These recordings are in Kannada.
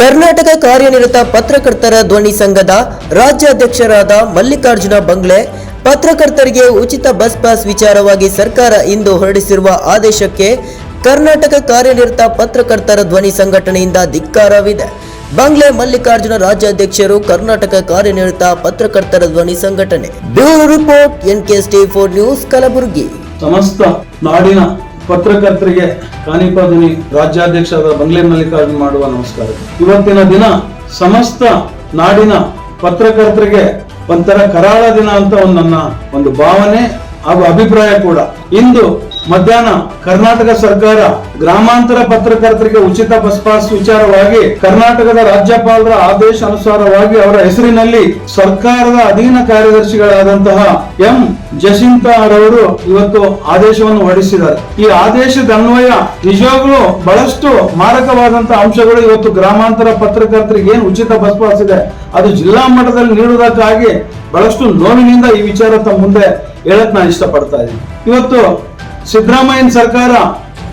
ಕರ್ನಾಟಕ ಕಾರ್ಯನಿರತ ಪತ್ರಕರ್ತರ ಧ್ವನಿ ಸಂಘದ ರಾಜ್ಯಾಧ್ಯಕ್ಷರಾದ ಮಲ್ಲಿಕಾರ್ಜುನ ಬಂಗ್ಲೆ ಪತ್ರಕರ್ತರಿಗೆ ಉಚಿತ ಬಸ್ ಪಾಸ್ ವಿಚಾರವಾಗಿ ಸರ್ಕಾರ ಇಂದು ಹೊರಡಿಸಿರುವ ಆದೇಶಕ್ಕೆ ಕರ್ನಾಟಕ ಕಾರ್ಯನಿರತ ಪತ್ರಕರ್ತರ ಧ್ವನಿ ಸಂಘಟನೆಯಿಂದ ಧಿಕ್ಕಾರವಿದೆ. ಬಂಗ್ಲೆ ಮಲ್ಲಿಕಾರ್ಜುನ ರಾಜ್ಯಾಧ್ಯಕ್ಷರು ಕರ್ನಾಟಕ ಕಾರ್ಯನಿರತ ಪತ್ರಕರ್ತರ ಧ್ವನಿ ಸಂಘಟನೆ. Bureau report N K four news Kalaburagi. ಸಮಸ್ತ ನಾಡಿನ ಪತ್ರಕರ್ತರಿಗೆ ಕಾನಿಪಾದುನಿ ರಾಜ್ಯಾಧ್ಯಕ್ಷರಾದ ಬಂಗ್ಲೆ ಮಲ್ಲಿಕಾರ್ಜುನ್ ಮಾಡುವ ನಮಸ್ಕಾರ. ಇವತ್ತಿನ ದಿನ ಸಮಸ್ತ ನಾಡಿನ ಪತ್ರಕರ್ತರಿಗೆ ಒಂಥರ ಕರಾಳ ದಿನ ಅಂತ ಒಂದು ನನ್ನ ಒಂದು ಭಾವನೆ ಹಾಗೂ ಅಭಿಪ್ರಾಯ ಕೂಡ. ಇಂದು ಮಧ್ಯಾಹ್ನ ಕರ್ನಾಟಕ ಸರ್ಕಾರ ಗ್ರಾಮಾಂತರ ಪತ್ರಕರ್ತರಿಗೆ ಉಚಿತ ಬಸ್ ಪಾಸ್ ವಿಚಾರವಾಗಿ ಕರ್ನಾಟಕದ ರಾಜ್ಯಪಾಲರ ಆದೇಶ ಅನುಸಾರವಾಗಿ ಅವರ ಹೆಸರಿನಲ್ಲಿ ಸರ್ಕಾರದ ಅಧೀನ ಕಾರ್ಯದರ್ಶಿಗಳಾದಂತಹ ಎಂ. ಜಸಿಂತಾ ಅವರು ಇವತ್ತು ಆದೇಶವನ್ನು ಹೊರಡಿಸಿದ್ದಾರೆ. ಈ ಆದೇಶದ ಅನ್ವಯ ನಿಜವಾಗ್ಲೂ ಬಹಳಷ್ಟು ಮಾರಕವಾದಂತಹ ಅಂಶಗಳು ಇವತ್ತು ಗ್ರಾಮಾಂತರ ಪತ್ರಕರ್ತರಿಗೆ ಏನು ಉಚಿತ ಬಸ್ ಪಾಸ್ ಇದೆ, ಅದು ಜಿಲ್ಲಾ ಮಟ್ಟದಲ್ಲಿ ನೀಡುವುದಕ್ಕಾಗಿ ಬಹಳಷ್ಟು ನೋವಿನಿಂದ ಈ ವಿಚಾರ ತಮ್ಮ ಮುಂದೆ ಹೇಳಕ್ ನಾನು ಇಷ್ಟಪಡ್ತಾ ಇದ್ದೀನಿ. ಇವತ್ತು ಸಿದ್ದರಾಮಯ್ಯನ ಸರ್ಕಾರ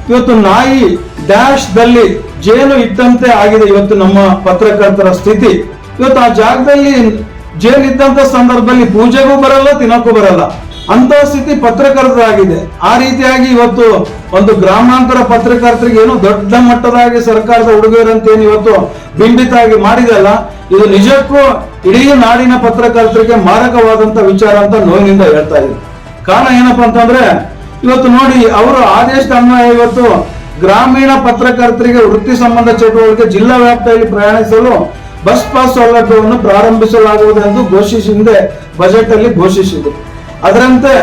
ಇವತ್ತು ನಾಯಿ ಡ್ಯಾಶ್ ದಲ್ಲಿ ಜೇನು ಇದ್ದಂತೆ ಆಗಿದೆ ಇವತ್ತು ನಮ್ಮ ಪತ್ರಕರ್ತರ ಸ್ಥಿತಿ. ಇವತ್ತು ಆ ಜಾಗದಲ್ಲಿ ಜೇನು ಇದ್ದಂತ ಸಂದರ್ಭದಲ್ಲಿ ಪೂಜೆಗೂ ಬರಲ್ಲ, ತಿನ್ನಕ್ಕೂ ಬರಲ್ಲ. ಅಂತ ಸ್ಥಿತಿ ಪತ್ರಕರ್ತರಾಗಿದೆ. ಆ ರೀತಿಯಾಗಿ ಇವತ್ತು ಒಂದು ಗ್ರಾಮಾಂತರ ಪತ್ರಕರ್ತರಿಗೆ ಏನು ದೊಡ್ಡ ಮಟ್ಟದಾಗಿ ಸರ್ಕಾರದ ಉಡುಗೊರೆ ಏನು ಇವತ್ತು ಬಿಂಬಿತ ಆಗಿ ಮಾಡಿದಲ್ಲ ಇದು ನಿಜಕ್ಕೂ ಇಡೀ ನಾಡಿನ ಪತ್ರಕರ್ತರಿಗೆ ಮಾರಕವಾದಂತ ವಿಚಾರ ಅಂತ ನೋವಿನಿಂದ ಹೇಳ್ತಾ ಇದೆ ಕಾರಣ ಏನಪ್ಪಾ ಅಂತಂದ್ರೆ ಇವತ್ತು ನೋಡಿ, ಅವರು ಆದೇಶದ ಅನ್ವಯ ಇವತ್ತು ಗ್ರಾಮೀಣ ಪತ್ರಕರ್ತರಿಗೆ ವೃತ್ತಿ ಸಂಬಂಧ ಚಟುವಟಿಕೆ ಜಿಲ್ಲಾ ವ್ಯಾಪ್ತಿಯಲ್ಲಿ ಪ್ರಯಾಣಿಸಲು ಬಸ್ ಪಾಸ್ ಸೌಲಭ್ಯವನ್ನು ಪ್ರಾರಂಭಿಸಲಾಗುವುದು ಎಂದು ಘೋಷಿಸಿ ಹಿಂದೆ ಬಜೆಟ್ ಅಲ್ಲಿ ಘೋಷಿಸಿದೆ. ಅದರಂತೆ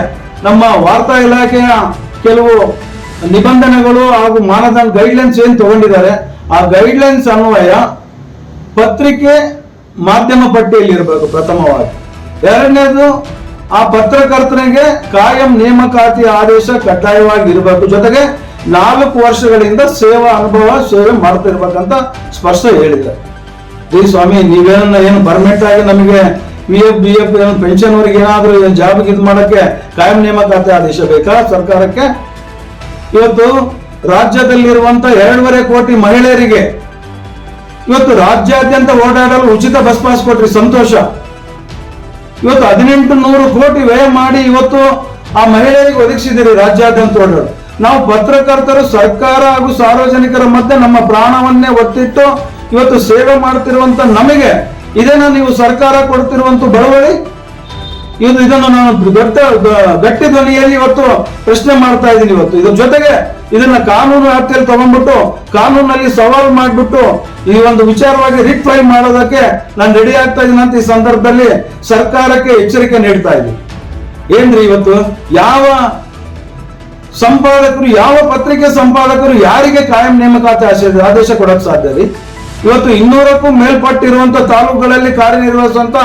ನಮ್ಮ ವಾರ್ತಾ ಇಲಾಖೆಯ ಕೆಲವು ನಿಬಂಧನೆಗಳು ಹಾಗೂ ಮಾನದಂಡ ಗೈಡ್ಲೈನ್ಸ್ ಏನು ತಗೊಂಡಿದ್ದಾರೆ, ಆ ಗೈಡ್ಲೈನ್ಸ್ ಅನ್ವಯ ಪತ್ರಿಕೆ ಮಾಧ್ಯಮ ಪಟ್ಟಿಯಲ್ಲಿ ಇರಬೇಕು ಪ್ರಥಮವಾಗಿ. ಎರಡನೇದು ಆ ಪತ್ರಕರ್ತನಿಗೆ ಕಾಯಂ ನೇಮಕಾತಿ ಆದೇಶ ಕಡ್ಡಾಯವಾಗಿ ಇರಬೇಕು ಜೊತೆಗೆ ನಾಲ್ಕು ವರ್ಷಗಳಿಂದ ಸೇವಾ ಅನುಭವ ಸೇವೆ ಮಾಡ್ತಿರ್ಬೇಕಂತ ಸ್ಪಷ್ಟ ಹೇಳಿದ್ದಾರೆ. ಈ ಸ್ವಾಮಿ ನೀವೇನ ಏನು ಪರ್ಮನೆಂಟ್ ಆಗಿ ನಮಗೆ P F B F pension ಅವ್ರಿಗೆ ಏನಾದ್ರೂ ಜಾಬ್ ಇದು ಮಾಡಕ್ಕೆ ಕಾಯಂ ನೇಮಕಾತಿ ಆದೇಶ ಬೇಕಾ ಸರ್ಕಾರಕ್ಕೆ? ಇವತ್ತು ರಾಜ್ಯದಲ್ಲಿರುವಂತ ಎರಡೂವರೆ ಕೋಟಿ ಮಹಿಳೆಯರಿಗೆ ಇವತ್ತು ರಾಜ್ಯಾದ್ಯಂತ ಓಡಾಡಲು ಉಚಿತ ಬಸ್ ಪಾಸ್ ಕೊಟ್ರಿ ಸಂತೋಷ. ಇವತ್ತು ಹದಿನೆಂಟು ನೂರು ಕೋಟಿ ವ್ಯಯ ಮಾಡಿ ಇವತ್ತು ಆ ಮಹಿಳೆಯರಿಗೆ ಒದಗಿಸಿದಿರಿ ರಾಜ್ಯಾದ್ಯಂತ ಓಡಾಡಲು ನಾವು ಪತ್ರಕರ್ತರು, ಸರ್ಕಾರ ಹಾಗೂ ಸಾರ್ವಜನಿಕರ ಮಧ್ಯೆ ನಮ್ಮ ಪ್ರಾಣವನ್ನೇ ಒತ್ತಿಟ್ಟು ಇವತ್ತು ಸೇವೆ ಮಾಡ್ತಿರುವಂತ ನಮಗೆ ಇದೇನ ನೀವು ಸರ್ಕಾರ ಕೊಡ್ತಿರುವಂತ ಬಡವಳಿ ಇದು ಇದನ್ನು ನಾನು ದ- ಗಟ್ಟಿ ಧ್ವನಿಯಲ್ಲಿ ಇವತ್ತು ಪ್ರಶ್ನೆ ಮಾಡ್ತಾ ಇದ್ದೀನಿ ಇವತ್ತು. ಇದ್ರ ಜೊತೆಗೆ ಇದನ್ನ ಕಾನೂನು ವ್ಯಾಪ್ತಿಯಲ್ಲಿ ತಗೊಂಡ್ಬಿಟ್ಟು, ಕಾನೂನಲ್ಲಿ ಸವಾಲು ಮಾಡಿಬಿಟ್ಟು ಈ ಒಂದು ವಿಚಾರವಾಗಿ ರಿಟ್ ಮಾಡೋದಕ್ಕೆ ನಾನು ರೆಡಿ ಆಗ್ತಾ ಇದ್ದೀನಿ ಅಂತ ಈ ಸಂದರ್ಭದಲ್ಲಿ ಸರ್ಕಾರಕ್ಕೆ ಎಚ್ಚರಿಕೆ ನೀಡ್ತಾ ಇದ್ದೀನಿ. ಏನ್ರಿ ಇವತ್ತು? ಯಾವ ಸಂಪಾದಕರು, ಯಾವ ಪತ್ರಿಕೆ ಸಂಪಾದಕರು ಯಾರಿಗೆ ಕಾಯಂ ನೇಮಕಾತಿ ಆಶೆ- ಆದೇಶ ಕೊಡಕ್ ಸಾಧ್ಯ ರೀ? ಇವತ್ತು ಇನ್ನೂರಕ್ಕೂ ಮೇಲ್ಪಟ್ಟಿರುವಂತ ತಾಲೂಕುಗಳಲ್ಲಿ ಕಾರ್ಯನಿರ್ವಹಿಸುವಂತ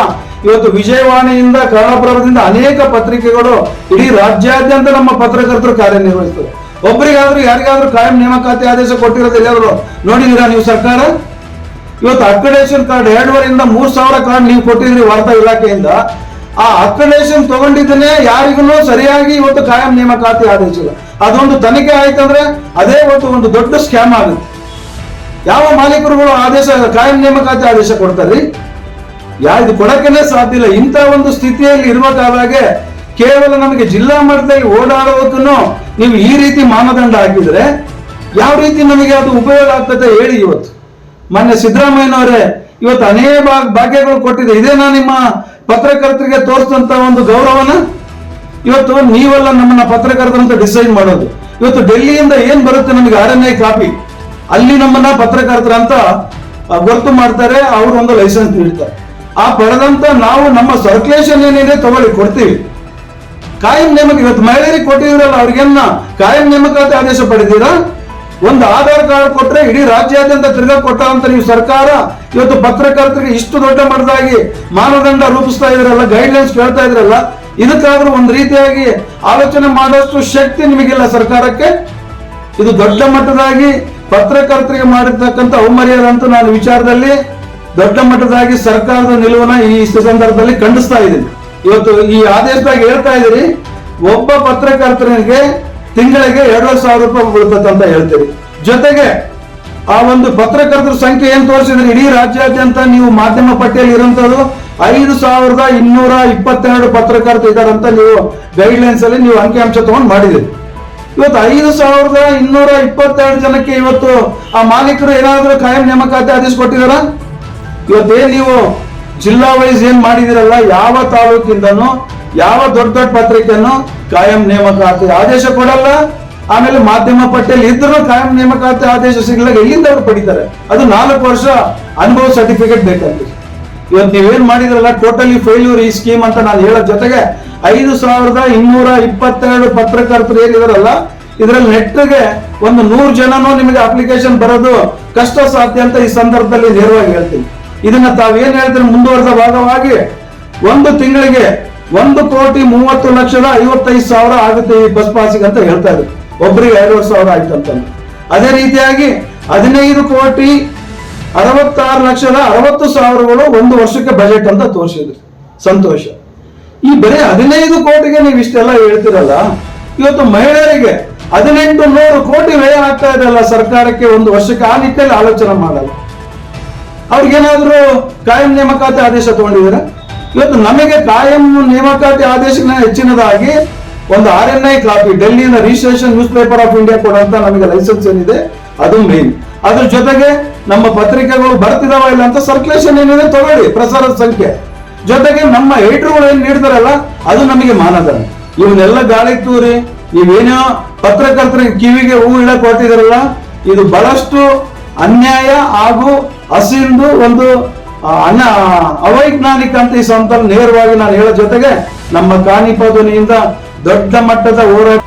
ಇವತ್ತು ವಿಜಯವಾಣಿಯಿಂದ, ಕನ್ನಡಪ್ರಭದಿಂದ ಅನೇಕ ಪತ್ರಿಕೆಗಳು ಇಡೀ ರಾಜ್ಯಾದ್ಯಂತ ನಮ್ಮ ಪತ್ರಕರ್ತರು ಕಾರ್ಯನಿರ್ವಹಿಸ್ತಾರೆ ಒಬ್ಬರಿಗಾದ್ರೂ ಯಾರಿಗಾದ್ರೂ ಕಾಯಂ ನೇಮಕಾತಿ ಆದೇಶ ಕೊಟ್ಟಿರೋದು ಎಲ್ಲಾದ್ರು ನೋಡಿದೀರಾ ನೀವು ಸರ್ಕಾರ? ಇವತ್ತು ಅಕ್ರಡೇಷನ್ ಕಾರ್ಡ್ ಎರಡೂವರೆಯಿಂದ ಮೂರ್ ಸಾವಿರ ಕಾರ್ಡ್ ನೀವು ಕೊಟ್ಟಿದ್ರಿ ವಾರ್ತಾ ಇಲಾಖೆಯಿಂದ. ಆ ಅಕ್ರಡೇಷನ್ ತಗೊಂಡಿದ್ದನ್ನೇ ಯಾರಿಗೂ ಸರಿಯಾಗಿ ಇವತ್ತು ಕಾಯಂ ನೇಮಕಾತಿ ಆದೇಶ ಇಲ್ಲ. ಅದೊಂದು ತನಿಖೆ ಆಯ್ತಂದ್ರೆ ಅದೇ ಇವತ್ತು ಒಂದು ದೊಡ್ಡ ಸ್ಕ್ಯಾಮ್ ಆಗುತ್ತೆ. ಯಾವ ಮಾಲೀಕರುಗಳು ಆದೇಶ, ಕಾಯಂ ನೇಮಕಾತಿ ಆದೇಶ ಕೊಡ್ತಾರ್ರಿ ಯಾ, ಇದು ಕೊಡಕ್ಕೇನೆ ಸಾಧ್ಯ ಇಲ್ಲ. ಇಂಥ ಒಂದು ಸ್ಥಿತಿಯಲ್ಲಿ ಇರಬೇಕಾದಾಗೆ ಕೇವಲ ನಮಗೆ ಜಿಲ್ಲಾ ಮಟ್ಟದಲ್ಲಿ ಓಡಾಡೋದಕ್ಕೂ ನೀವು ಈ ರೀತಿ ಮಾನದಂಡ ಹಾಕಿದ್ರೆ ಯಾವ ರೀತಿ ನಮಗೆ ಅದು ಉಪಯೋಗ ಆಗ್ತದೆ ಹೇಳಿ ಇವತ್ತು. ಮೊನ್ನೆ ಸಿದ್ದರಾಮಯ್ಯನವರೇ, ಇವತ್ತು ಅನೇಕ ಭಾಗ್- ಭಾಗ್ಯಗಳು ಕೊಟ್ಟಿದೆ. ಇದೇನಾ ನಿಮ್ಮ ಪತ್ರಕರ್ತರಿಗೆ ತೋರಿಸಿದಂತ ಒಂದು ಗೌರವನ? ಇವತ್ತು ನೀವೆಲ್ಲ ನಮ್ಮನ್ನ ಪತ್ರಕರ್ತರಂತ ಡಿಸೈಡ್ ಮಾಡೋದು. ಇವತ್ತು ಡೆಲ್ಲಿಯಿಂದ ಏನ್ ಬರುತ್ತೆ ನಮಗೆ ಆರ್ ಎನ್ ಐ ಕಾಪಿ? ಅಲ್ಲಿ ನಮ್ಮನ್ನ ಪತ್ರಕರ್ತರಂತ ಗೊತ್ತು ಮಾಡ್ತಾರೆ, ಅವರು ಒಂದು ಲೈಸೆನ್ಸ್ ನೀಡ್ತಾರೆ. ಆ ಪಡೆದಂತ ನಾವು ನಮ್ಮ ಸರ್ಕ್ಯುಲೇಷನ್ ಏನಿದೆ ತಗೊಳ್ಳಿ, ಕೊಡ್ತೀವಿ. ಕಾಯಂ ನೇಮಕ, ಇವತ್ತು ಮಹಿಳೆಯರಿಗೆ ಕೊಟ್ಟಿದ್ರಲ್ಲ ಅವ್ರಿಗೆನ್ನ ಕಾಯಂ ನೇಮಕಾತಿ ಆದೇಶ ಪಡೆದಿರಾ? ಒಂದು ಆಧಾರ್ ಕಾರ್ಡ್ ಕೊಟ್ರೆ ಇಡೀ ರಾಜ್ಯಾದ್ಯಂತ ತಿರ್ಗಾ ಕೊಟ್ಟ ಅಂತ ನೀವು ಸರ್ಕಾರ ಇವತ್ತು ಪತ್ರಕರ್ತರಿಗೆ ಇಷ್ಟು ದೊಡ್ಡ ಮಟ್ಟದಾಗಿ ಮಾನದಂಡ ರೂಪಿಸ್ತಾ ಇದ್ರಲ್ಲ ಗೈಡ್ಲೈನ್ಸ್ ಕೇಳ್ತಾ ಇದ್ರಲ್ಲ, ಇದಕ್ಕಾದ್ರೂ ಒಂದು ರೀತಿಯಾಗಿ ಆಲೋಚನೆ ಮಾಡೋಷ್ಟು ಶಕ್ತಿ ನಿಮಗಿಲ್ಲ ಸರ್ಕಾರಕ್ಕೆ? ಇದು ದೊಡ್ಡ ಮಟ್ಟದಾಗಿ ಪತ್ರಕರ್ತರಿಗೆ ಮಾಡಿರ್ತಕ್ಕಂಥ ಅವಮರ್ಯಾದ ಅಂತ ನಾನು ವಿಚಾರದಲ್ಲಿ ದೊಡ್ಡ ಮಟ್ಟದಾಗಿ ಸರ್ಕಾರದ ನಿಲುವನ್ನ ಈ ಸಂದರ್ಭದಲ್ಲಿ ಖಂಡಿಸ್ತಾ ಇದ್ದೀನಿ. ಇವತ್ತು ಈ ಆದೇಶದಾಗ ಹೇಳ್ತಾ ಇದ್ದೀರಿ ಒಬ್ಬ ಪತ್ರಕರ್ತನಿಗೆ ತಿಂಗಳಿಗೆ ಎರಡು ಸಾವಿರ ರೂಪಾಯಿ ಬೀಳ್ತದೆ ಅಂತ ಹೇಳ್ತೀರಿ. ಜೊತೆಗೆ ಆ ಒಂದು ಪತ್ರಕರ್ತರ ಸಂಖ್ಯೆ ಏನ್ ತೋರಿಸಿದ್ರೆ? ಇಡೀ ರಾಜ್ಯಾದ್ಯಂತ ನೀವು ಮಾಧ್ಯಮ ಪಟ್ಟಿಯಲ್ಲಿ ಇರುವಂತದ್ದು ಐದು ಸಾವಿರದ ಇನ್ನೂರ ಇಪ್ಪತ್ತೆರಡು ಪತ್ರಕರ್ತರು ಇದಾರಂತ ನೀವು ಗೈಡ್ಲೈನ್ಸ್ ಅಲ್ಲಿ ನೀವು ಅಂಕಿಅಂಶ ತಗೊಂಡು ಮಾಡಿದಿರಿ. ಇವತ್ತು ಐದು ಸಾವಿರದ ಇನ್ನೂರ ಇಪ್ಪತ್ತೆರಡು ಜನಕ್ಕೆ ಇವತ್ತು ಆ ಮಾಲೀಕರು ಏನಾದರೂ ಕಾಯಂ ನೇಮಕಾತಿ ಆದೇಶ ಕೊಟ್ಟಿದಾರ ಇವತ್ತೇನ್ ನೀವು ಜಿಲ್ಲಾ ವೈಸ್ ಏನ್ ಮಾಡಿದಿರಲ್ಲ, ಯಾವ ತಾಲೂಕಿಂದನೂ, ಯಾವ ದೊಡ್ಡ ದೊಡ್ಡ ಪತ್ರಿಕೆಯನ್ನು ಕಾಯಂ ನೇಮಕಾತಿ ಆದೇಶ ಕೊಡಲ್ಲ. ಆಮೇಲೆ ಮಾಧ್ಯಮ ಪಟ್ಟಿಯಲ್ಲಿ ಇದ್ರೂ ಕಾಯಂ ನೇಮಕಾತಿ ಆದೇಶ ಸಿಗಲ್ಲ ಎಲ್ಲಿಂದ ಅವ್ರು ಪಡಿತಾರೆ? ಅದು ನಾಲ್ಕು ವರ್ಷ ಅನುಭವ ಸರ್ಟಿಫಿಕೇಟ್ ಬೇಕಂತ. ಇವತ್ತು ನೀವೇನ್ ಮಾಡಿದ್ರಲ್ಲ ಟೋಟಲಿ ಫೇಲ್ಯೂರ್ ಈ ಸ್ಕೀಮ್ ಅಂತ ನಾನು ಹೇಳೋ ಜೊತೆಗೆ ಐದು ಸಾವಿರದ ಇನ್ನೂರ ಇಪ್ಪತ್ತೆರಡು ಪತ್ರಕರ್ತರು ಏನಿದಾರಲ್ಲ, ಇದರಲ್ಲಿ ನೆಟ್ಗೆ ಒಂದು ನೂರು ಜನನೂ ನಿಮಗೆ ಅಪ್ಲಿಕೇಶನ್ ಬರೋದು ಕಷ್ಟ ಸಾಧ್ಯ ಅಂತ ಈ ಸಂದರ್ಭದಲ್ಲಿ ನೇರವಾಗಿ ಹೇಳ್ತೀನಿ. ಇದನ್ನ ತಾವೇನ್ ಹೇಳ್ತೀರಿ ಮುಂದುವರೆದ ಭಾಗವಾಗಿ ಒಂದು ತಿಂಗಳಿಗೆ ಒಂದು ಕೋಟಿ ಮೂವತ್ತು ಲಕ್ಷದ ಐವತ್ತೈದು ಸಾವಿರ ಆಗುತ್ತೆ ಈ ಬಸ್ ಪಾಸಿಗೆ ಅಂತ ಹೇಳ್ತಾ ಇದ್ರು. ಒಬ್ಬರಿಗೆ ಎರಡೂವರೆ ಸಾವಿರ ಆಯ್ತು ಅಂತ ಅದೇ ರೀತಿಯಾಗಿ ಹದಿನೈದು ಕೋಟಿ ಅರವತ್ತಾರು ಲಕ್ಷದ ಅರವತ್ತು ಸಾವಿರಗಳು ಒಂದು ವರ್ಷಕ್ಕೆ ಬಜೆಟ್ ಅಂತ ತೋರಿಸಿದ್ರು. ಸಂತೋಷ. ಈ ಬರೀ ಹದಿನೈದು ಕೋಟಿಗೆ ನೀವು ಇಷ್ಟೆಲ್ಲ ಹೇಳ್ತಿರಲ್ಲ, ಇವತ್ತು ಮಹಿಳೆಯರಿಗೆ ಹದಿನೆಂಟು ನೂರು ಕೋಟಿ ವ್ಯಯ ಆಗ್ತಾ ಇದೆಯಲ್ಲ ಸರ್ಕಾರಕ್ಕೆ ಒಂದು ವರ್ಷಕ್ಕೆ ಆ ನಿಟ್ಟಿನಲ್ಲಿ ಆಲೋಚನೆ ಮಾಡಲ್ಲ. ಅವ್ರಿಗೇನಾದ್ರೂ ಕಾಯಂ ನೇಮಕಾತಿ ಆದೇಶ ತಗೊಂಡಿದ್ದಾರೆ? ಇವತ್ತು ನಮಗೆ ಕಾಯಂ ನೇಮಕಾತಿ ಆದೇಶನ ಹೆಚ್ಚಿನದಾಗಿ ಒಂದು R N I copy ಡೆಲ್ಲಿಯಿಂದ registration news paper of India ಕೊಡುವಂತ ನಮಗೆ ಲೈಸೆನ್ಸ್ ಏನಿದೆ, ಅದು ಮೇನ್ ಅದ್ರ ಜೊತೆಗೆ ನಮ್ಮ ಪತ್ರಿಕೆಗಳು ಬರ್ತಿದಾವ ಇಲ್ಲ ಅಂತ ಸರ್ಕ್ಯುಲೇಷನ್ ಏನಿದೆ ತಗೊಳ್ಳಿ ಪ್ರಸಾರದ ಸಂಖ್ಯೆ. ಜೊತೆಗೆ ನಮ್ಮ ಏಟ್ರುಗಳು ಏನ್ ನೀಡ್ತಾರಲ್ಲ, ಅದು ನಮಗೆ ಮಾನದಂಡ. ಇವನ್ನೆಲ್ಲ ಗಾಳಿ ತೂರಿ, ನೀವೇನೋ ಪತ್ರಕರ್ತರಿಗೆ ಕಿವಿಗೆ ಹೂ ಇಡಕ್ ಹೊರಟಿದಾರಲ್ಲ ಇದು ಬಹಳಷ್ಟು ಅನ್ಯಾಯ ಹಾಗೂ ಹಸಿಂದು ಒಂದು ಅಣ್ಣ ಅವೈಜ್ಞಾನಿಕ ಅಂತ ಈ ಸಂತ ನೇರವಾಗಿ ನಾನು ಹೇಳೋ ಜೊತೆಗೆ ನಮ್ಮ ಕಾಣಿಪದನಿಯಿಂದ ದೊಡ್ಡ ಮಟ್ಟದ ಹೋರಾಟ